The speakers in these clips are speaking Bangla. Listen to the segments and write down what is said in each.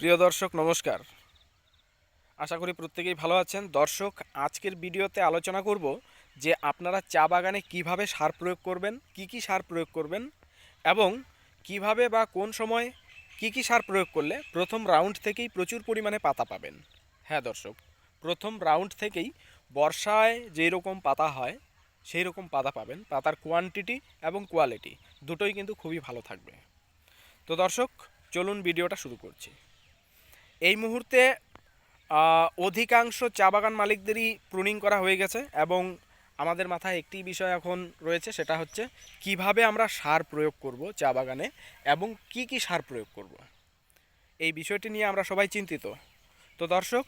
প্রিয় দর্শক, নমস্কার। আশা করি প্রত্যেকেই ভালো আছেন। দর্শক, আজকের ভিডিওতে আলোচনা করব যে আপনারা চা বাগানে কীভাবে সার প্রয়োগ করবেন, কি কি সার প্রয়োগ করবেন এবং কীভাবে বা কোন সময় কি কি সার প্রয়োগ করলে প্রথম রাউন্ড থেকেই প্রচুর পরিমাণে পাতা পাবেন। হ্যাঁ দর্শক, প্রথম রাউন্ড থেকেই বর্ষায় যেই রকম পাতা হয় সেই রকম পাতা পাবেন। পাতার কোয়ান্টিটি এবং কোয়ালিটি দুটোই কিন্তু খুবই ভালো থাকবে। তো দর্শক, চলুন ভিডিওটা শুরু করছি। এই মুহূর্তে অধিকাংশ চা বাগান মালিকদেরই প্রুনিং করা হয়ে গেছে এবং আমাদের মাথায় একটি বিষয় এখন রয়েছে, সেটা হচ্ছে কীভাবে আমরা সার প্রয়োগ করব চা বাগানে এবং কি কি সার প্রয়োগ করব। এই বিষয়টি নিয়ে আমরা সবাই চিন্তিত। তো দর্শক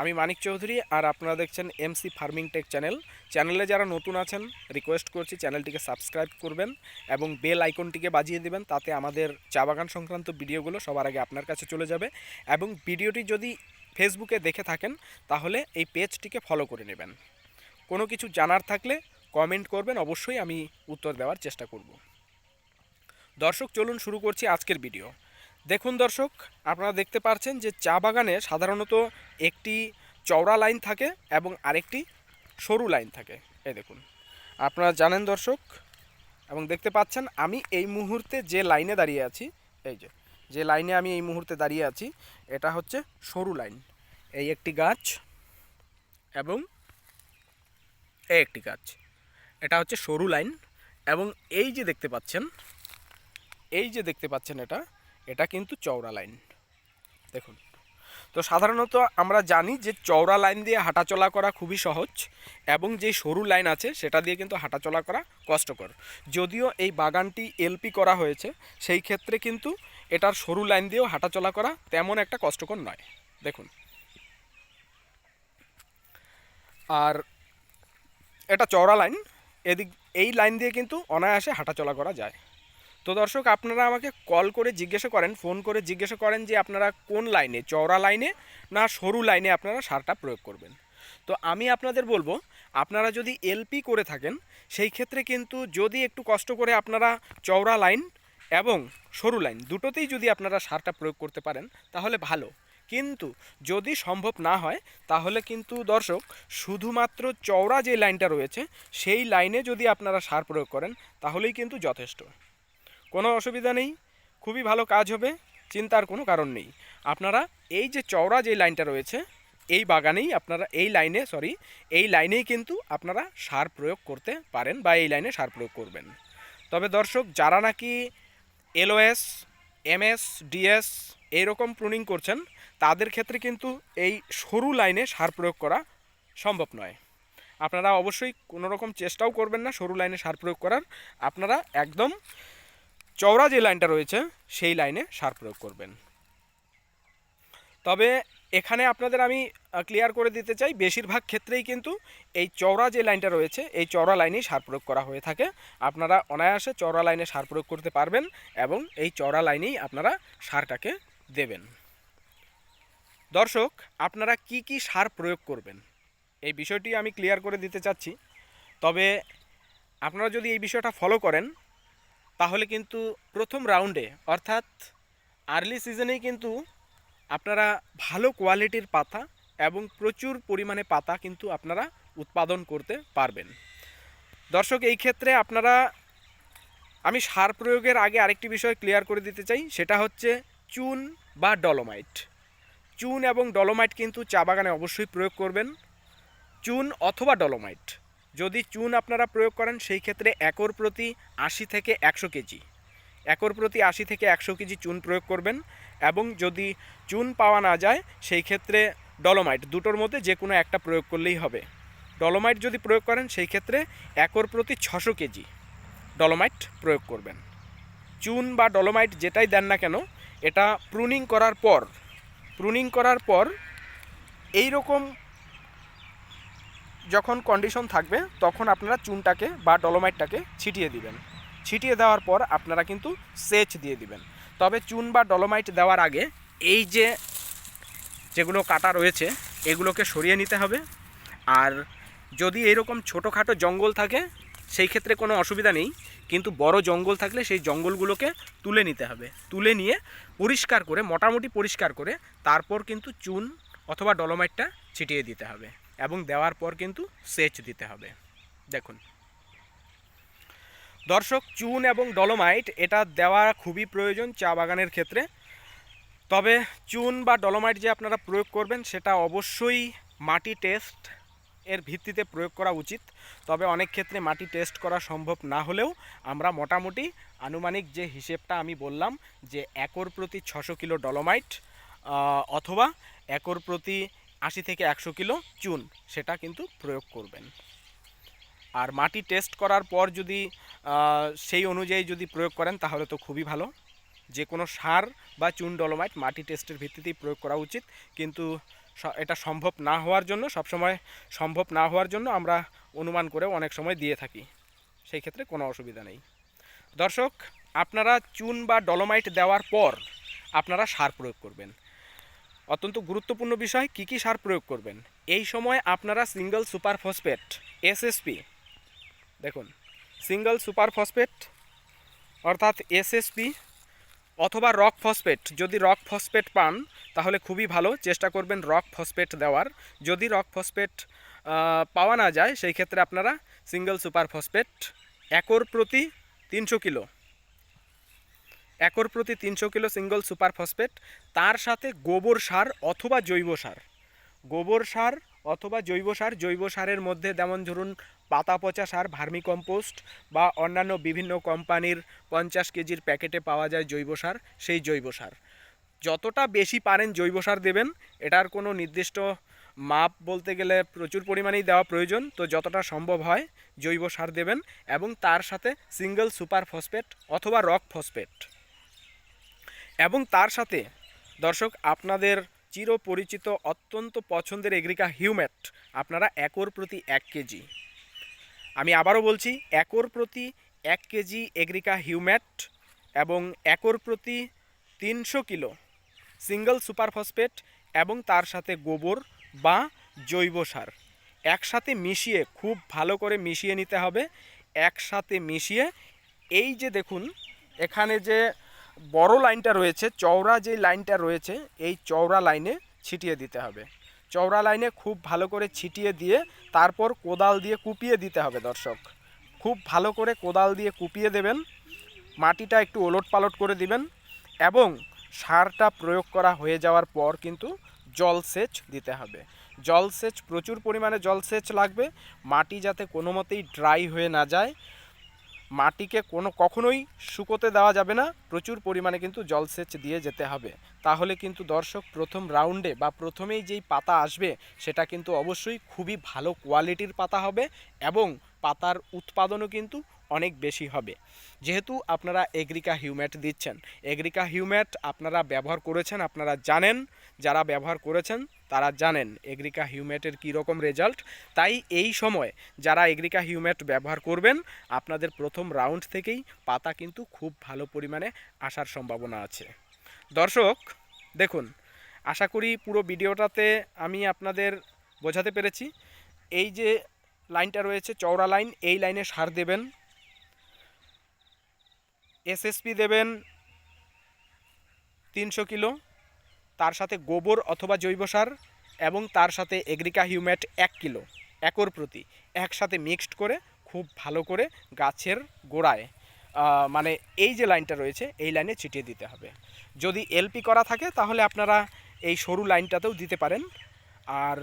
আমি মানিক চৌধুরী আর আপনারা দেখছেন এমসি ফার্মিং টেক চ্যানেল চ্যানেলে যারা নতুন আছেন রিকোয়েস্ট করছি চ্যানেলটিকে সাবস্ক্রাইব করবেন এবং বেল আইকনটিকে বাজিয়ে দেবেন, তাতে আমাদের চা বাগান সংক্রান্ত ভিডিওগুলো সবার আগে আপনার কাছে চলে যাবে। এবং ভিডিওটি যদি ফেসবুকে দেখে থাকেন, তাহলে এই পেজটিকে ফলো করে নেবেন। কোনো কিছু জানার থাকলে কমেন্ট করবেন, অবশ্যই আমি উত্তর দেওয়ার চেষ্টা করব। দর্শক, চলুন শুরু করছি আজকের ভিডিও দেখুন দর্শক, আপনারা দেখতে পাচ্ছেন যে চা বাগানে সাধারণত একটি চওড়া লাইন থাকে এবং আরেকটি সরু লাইন থাকে। এই দেখুন, আপনারা জানেন দর্শক এবং দেখতে পাচ্ছেন আমি এই মুহূর্তে যে লাইনে দাঁড়িয়ে আছি, এই যে যে লাইনে আমি এই মুহূর্তে দাঁড়িয়ে আছি, এটা হচ্ছে সরু লাইন। এই একটি গাছ এবং এই একটি গাছ, এটা হচ্ছে সরু লাইন এবং এই যে দেখতে পাচ্ছেন, এই যে দেখতে পাচ্ছেন এটা এটা কিন্তু চওড়া লাইন। দেখুন। তো সাধারণত আমরা জানি যে চওড়া লাইন দিয়ে হাঁটাচলা করা খুবই সহজ এবং যে সরু লাইন আছে সেটা দিয়ে কিন্তু হাঁটাচলা করা কষ্টকর। যদিও এই বাগানটি এলপি করা হয়েছে, সেই ক্ষেত্রে কিন্তু এটার সরু লাইন দিয়েও হাঁটাচলা করা তেমন একটা কষ্টকর নয়। দেখুন। আর এটা চওড়া লাইন, এদিক, এই লাইন দিয়ে কিন্তু অনায়াসে হাঁটাচলা করা যায়। তো দর্শক, আপনারা আমাকে কল করে জিজ্ঞাসা করেন ফোন করে জিজ্ঞাসা করেন যে আপনারা কোন লাইনে চওড়া লাইনে না সরু লাইনে আপনারা সারটা প্রয়োগ করবেন। তো আমি আপনাদের বলব, আপনারা যদি এলপি করে থাকেন, সেই ক্ষেত্রে কিন্তু যদি একটু কষ্ট করে আপনারা চওড়া লাইন এবং সরু লাইন দুটোতেই যদি আপনারা সারটা প্রয়োগ করতে পারেন, তাহলে ভালো। কিন্তু যদি সম্ভব না হয়, তাহলে কিন্তু দর্শক, শুধুমাত্র চওড়া যে লাইনটা রয়েছে, সেই লাইনে যদি আপনারা সার প্রয়োগ করেন, তাহলেই কিন্তু যথেষ্ট। কোনো অসুবিধা নেই, খুবই ভালো কাজ হবে, চিন্তার কোনো কারণ নেই। আপনারা এই যে চওড়া যে লাইনটা রয়েছে, এই বাগানেই আপনারা এই লাইনে সরি এই লাইনেই কিন্তু আপনারা সার প্রয়োগ করতে পারেন বা এই লাইনে সার প্রয়োগ করবেন। তবে দর্শক, যারা নাকি L O S, M S, D S এইরকম প্রুনিং করছেন, তাদের ক্ষেত্রে কিন্তু এই সরু লাইনে সার প্রয়োগ করা সম্ভব নয়। আপনারা অবশ্যই কোনো রকম চেষ্টাও করবেন না সরু লাইনে সার প্রয়োগ করার। আপনারা একদম চওড়া যে লাইনটা রয়েছে, সেই লাইনে সার প্রয়োগ করবেন। তবে এখানে আপনাদের আমি ক্লিয়ার করে দিতে চাই, বেশিরভাগ ক্ষেত্রেই কিন্তু এই চওড়া যে লাইনটা রয়েছে, এই চওড়া লাইনেই সার প্রয়োগ করা হয়ে থাকে। আপনারা অনায়াসে চওড়া লাইনে সার প্রয়োগ করতে পারবেন এবং এই চওড়া লাইনেই আপনারা সারটাকে দেবেন। দর্শক, আপনারা কি কি সার প্রয়োগ করবেন? এই বিষয়টি আমি ক্লিয়ার করে দিতে চাচ্ছি। তবে আপনারা যদি এই বিষয়টা ফলো করেন তাহলে কিন্তু প্রথম রাউন্ডে অর্থাৎ আর্লি সিজনেই কিন্তু আপনারা ভালো কোয়ালিটির পাতা এবং প্রচুর পরিমাণে পাতা কিন্তু আপনারা উৎপাদন করতে পারবেন। দর্শক, এই ক্ষেত্রে আপনারা, আমি সার প্রয়োগের আগে আরেকটি বিষয় ক্লিয়ার করে দিতে চাই, সেটা হচ্ছে চুন বা ডলোমাইট চুন এবং ডলোমাইট কিন্তু চা বাগানে অবশ্যই প্রয়োগ করবেন। চুন অথবা ডলোমাইট যদি চুন আপনারা প্রয়োগ করেন, সেই ক্ষেত্রে একর প্রতি আশি থেকে একশো কেজি। একর প্রতি আশি থেকে একশো কেজি চুন প্রয়োগ করবেন এবং যদি চুন পাওয়া না যায়, সেই ক্ষেত্রে ডলোমাইট দুটোর মধ্যে যে কোনো একটা প্রয়োগ করলেই হবে। ডলোমাইট যদি প্রয়োগ করেন, সেই ক্ষেত্রে একর প্রতি ছশো কেজি ডলোমাইট প্রয়োগ করবেন। চুন বা ডলোমাইট যেটাই দেন না কেন, এটা প্রুনিং করার পর, প্রুনিং করার পর এই রকম যখন কন্ডিশন থাকবে, তখন আপনারা চুনটাকে বা ডলোমাইটটাকে ছিটিয়ে দিবেন। ছিটিয়ে দেওয়ার পর আপনারা কিন্তু সেচ দিয়ে দিবেন। তবে চুন বা ডলোমাইট দেওয়ার আগে এই যে যেগুলো কাটা রয়েছে, এগুলোকে সরিয়ে নিতে হবে। আর যদি এরকম ছোটোখাটো জঙ্গল থাকে, সেই ক্ষেত্রে কোনো অসুবিধা নেই। কিন্তু বড় জঙ্গল থাকলে সেই জঙ্গলগুলোকে তুলে নিতে হবে। তুলে নিয়ে পরিষ্কার করে, মোটামুটি পরিষ্কার করে, তারপর কিন্তু চুন অথবা ডলোমাইটটা ছিটিয়ে দিতে হবে। এবং দেওয়ার পর কিন্তু সেচ দিতে হবে। দেখুন। দর্শক, চুন এবং ডলোমাইট, এটা দেওয়া খুবই প্রয়োজন চা বাগানের ক্ষেত্রে। তবে চুন বা ডলোমাইট যে আপনারা প্রয়োগ করবেন, সেটা অবশ্যই মাটি টেস্ট এর ভিত্তিতে প্রয়োগ করা উচিত। তবে অনেক ক্ষেত্রে মাটি টেস্ট করা সম্ভব না হলেও আমরা মোটামুটি আনুমানিক যে হিসেবটা আমি বললাম, যে একর প্রতি ছশো কিলো ডলোমাইট অথবা একর প্রতি আশি থেকে একশো কিলো চুন, সেটা কিন্তু প্রয়োগ করবেন। আর মাটি টেস্ট করার পর যদি সেই অনুযায়ী যদি প্রয়োগ করেন, তাহলে তো খুবই ভালো। যে কোনো সার বা চুন ডলোমাইট মাটি টেস্টের ভিত্তিতেই প্রয়োগ করা উচিত। কিন্তু এটা সম্ভব না হওয়ার জন্য, সবসময় সম্ভব না হওয়ার জন্য আমরা অনুমান করেও অনেক সময় দিয়ে থাকি। সেই ক্ষেত্রে কোনো অসুবিধা নেই। দর্শক, আপনারা চুন বা ডলোমাইট দেওয়ার পর আপনারা সার প্রয়োগ করবেন। অত্যন্ত গুরুত্বপূর্ণ বিষয়, কী কী সার প্রয়োগ করবেন? এই সময় আপনারা single super phosphate S S P দেখুন, সিঙ্গল সুপার ফসফেট অর্থাৎ এসএসপি অথবা রক ফসফেট, যদি রক ফসফেট পান, তাহলে খুবই ভালো, চেষ্টা করবেন রক ফসফেট দেওয়ার। যদি রক ফসফেট পাওয়া না যায়, সেই ক্ষেত্রে আপনারা সিঙ্গল সুপার ফসফেট একর প্রতি তিনশো কিলো। একর প্রতি তিনশো কিলো সিঙ্গল সুপার ফসফেট, তার সাথে গোবর সার অথবা জৈব সার। গোবর সার অথবা জৈব সার, জৈব সারের মধ্যে যেমন ধরুন পাতা পচা সার ভার্মি কম্পোস্ট বা অন্যান্য বিভিন্ন কোম্পানির পঞ্চাশ কেজির প্যাকেটে পাওয়া যায় জৈব সার, সেই জৈব সার। যতটা বেশি পারেন জৈব সার দেবেন, এটার কোনো নির্দিষ্ট মাপ বলতে গেলে প্রচুর পরিমাণেই দেওয়া প্রয়োজন। তো যতটা সম্ভব হয় জৈব সার দেবেন এবং তার সাথে সিঙ্গেল সুপার ফসফেট অথবা রক ফসফেট। এবং তার সাথে, দর্শক, আপনাদের চিরপরিচিত অত্যন্ত পছন্দের এগ্রিকা হিউম্যাট, আপনারা একর প্রতি এক কেজি। আমি আবারও বলছি, একর প্রতি এক কেজি এগ্রিকা হিউম্যাট এবং একর প্রতি তিনশো কিলো সিঙ্গল সুপার ফসফেট এবং তার সাথে গোবর বা জৈব সার। একসাথে মিশিয়ে, খুব ভালো করে মিশিয়ে নিতে হবে। একসাথে মিশিয়ে, এই যে দেখুন, এখানে যে বড় লাইনটা রয়েছে, চওড়া যে লাইনটা রয়েছে, এই চওড়া লাইনে ছিটিয়ে দিতে হবে। চওড়া লাইনে খুব ভালো করে ছিটিয়ে দিয়ে তারপর কোদাল দিয়ে কুপিয়ে দিতে হবে দর্শক। খুব ভালো করে কোদাল দিয়ে কুপিয়ে দেবেন, মাটিটা একটু ওলট পালট করে দিবেন এবং সারটা প্রয়োগ করা হয়ে যাওয়ার পর কিন্তু জলসেচ দিতে হবে। জলসেচ প্রচুর পরিমাণে জলসেচ লাগবে, মাটি যাতে কোনো মতেই ড্রাই হয়ে না যায়। মাটিকে কোনো কখনোই শুকোতে দেওয়া যাবে না। প্রচুর পরিমাণে কিন্তু জলসেচ দিয়ে যেতে হবে। তাহলে কিন্তু দর্শক প্রথম রাউন্ডে বা প্রথমেই যেই পাতা আসবে, সেটা কিন্তু অবশ্যই খুবই ভালো কোয়ালিটির পাতা হবে এবং পাতার উৎপাদনও কিন্তু অনেক বেশি হবে। যেহেতু আপনারা এগ্রিকা হিউম্যাট দিচ্ছেন, এগ্রিকা হিউম্যাট আপনারা ব্যবহার করেছেন, আপনারা জানেন যারা ব্যবহার করেছেন, তারা জানেন এগ্রিকা হিউম্যাটের কী রকম রেজাল্ট। তাই এই সময় যারা এগ্রিকা হিউম্যাট ব্যবহার করবেন, আপনাদের প্রথম রাউন্ড থেকেই পাতা কিন্তু খুব ভালো পরিমাণে আসার সম্ভাবনা আছে। দর্শক, দেখুন, আশা করি পুরো ভিডিওটাতে আমি আপনাদের বোঝাতে পেরেছি। এই যে লাইনটা রয়েছে, চওড়া লাইন, এই লাইনে সার দেবেন। এসএসপি দেবেন তিনশো কিলো। তার সাথে গোবর অথবা জৈব সার এবং তার সাথে এগ্রিকা হিউম্যাট এক কিলো একর প্রতি একসাথে মিক্সড করে খুব ভালো করে গাছের গোড়ায় মানে এই যে লাইনটা রয়েছে, এই লাইনে ছিটিয়ে দিতে হবে। যদি এলপি করা থাকে তাহলে আপনারা এই সরু লাইনটাতেও দিতে পারেন। আর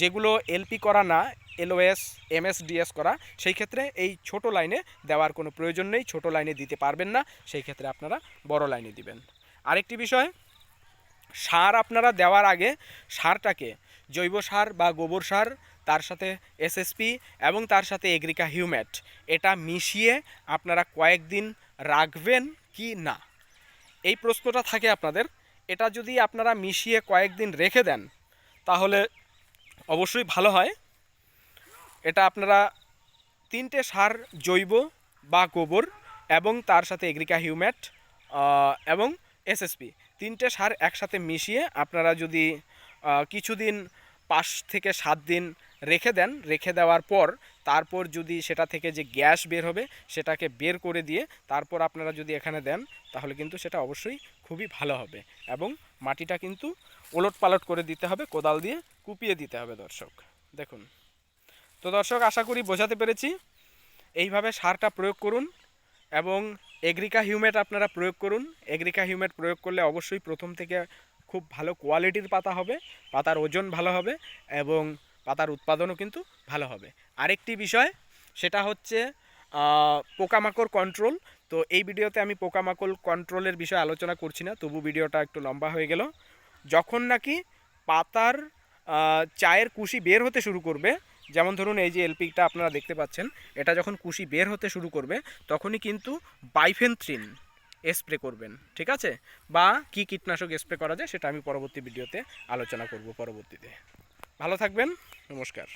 যেগুলো এলপি করা না, এলওএস, এমএসডিএস করা, সেই ক্ষেত্রে এই ছোট লাইনে দেওয়ার কোনো প্রয়োজন নেই। ছোট লাইনে দিতে পারবেন না, সেই ক্ষেত্রে আপনারা বড় লাইনে দিবেন। আরেকটি বিষয় সার আপনারা দেওয়ার আগে সারটাকে জৈব সার বা গোবর সার, তার সাথে এসএসপি এবং তার সাথে এগ্রিকা হিউম্যাট এটা মিশিয়ে আপনারা কয়েকদিন রাখবেন কি না? এই প্রশ্নটা থাকে আপনাদের। এটা যদি আপনারা মিশিয়ে কয়েকদিন রেখে দেন, তাহলে অবশ্যই ভালো হয়। এটা আপনারা তিনটে সার জৈব বা গোবর এবং তার সাথে এগ্রিকা হিউম্যাট এবং এসএসপি তিনটে সার একসাথে মিশিয়ে আপনারা যদি কিছুদিন পাঁচ থেকে সাত দিন রেখে দেন, রেখে দেওয়ার পর তারপর যদি সেটা থেকে যে গ্যাস বের হবে সেটাকে বের করে দিয়ে তারপর আপনারা যদি এখানে দেন তাহলে কিন্তু সেটা অবশ্যই খুবই ভালো হবে এবং মাটিটা কিন্তু ওলট পালট করে দিতে হবে, কোদাল দিয়ে কুপিয়ে দিতে হবে দর্শক। দেখুন। তো দর্শক, আশা করি বোঝাতে পেরেছি। এইভাবে সারটা প্রয়োগ করুন এবং এগ্রিকা হিউমেট আপনারা প্রয়োগ করুন। এগ্রিকা হিউমেট প্রয়োগ করলে অবশ্যই প্রথম থেকে খুব ভালো কোয়ালিটির পাতা হবে, পাতার ওজন ভালো হবে এবং পাতার উৎপাদনও কিন্তু ভালো হবে। আরেকটি বিষয়, সেটা হচ্ছে পোকামাকড় কন্ট্রোল তো এই ভিডিওতে আমি পোকামাকড় কন্ট্রোলের বিষয়ে আলোচনা করছি না, তবু ভিডিওটা একটু লম্বা হয়ে গেল। যখন নাকি পাতার চায়ের কুশি বের হতে শুরু করবে যেমন ধরুন এই যে এলপিকটা আপনারা দেখতে পাচ্ছেন, এটা যখন কুশি বের হতে শুরু করবে, তখনই কিন্তু বাইফেনথ্রিন স্প্রে করবেন, ঠিক আছে? বা কি কীটনাশক স্প্রে করা যায় সেটা আমি পরবর্তী ভিডিওতে আলোচনা করব পরবর্তীতে। ভালো থাকবেন, নমস্কার।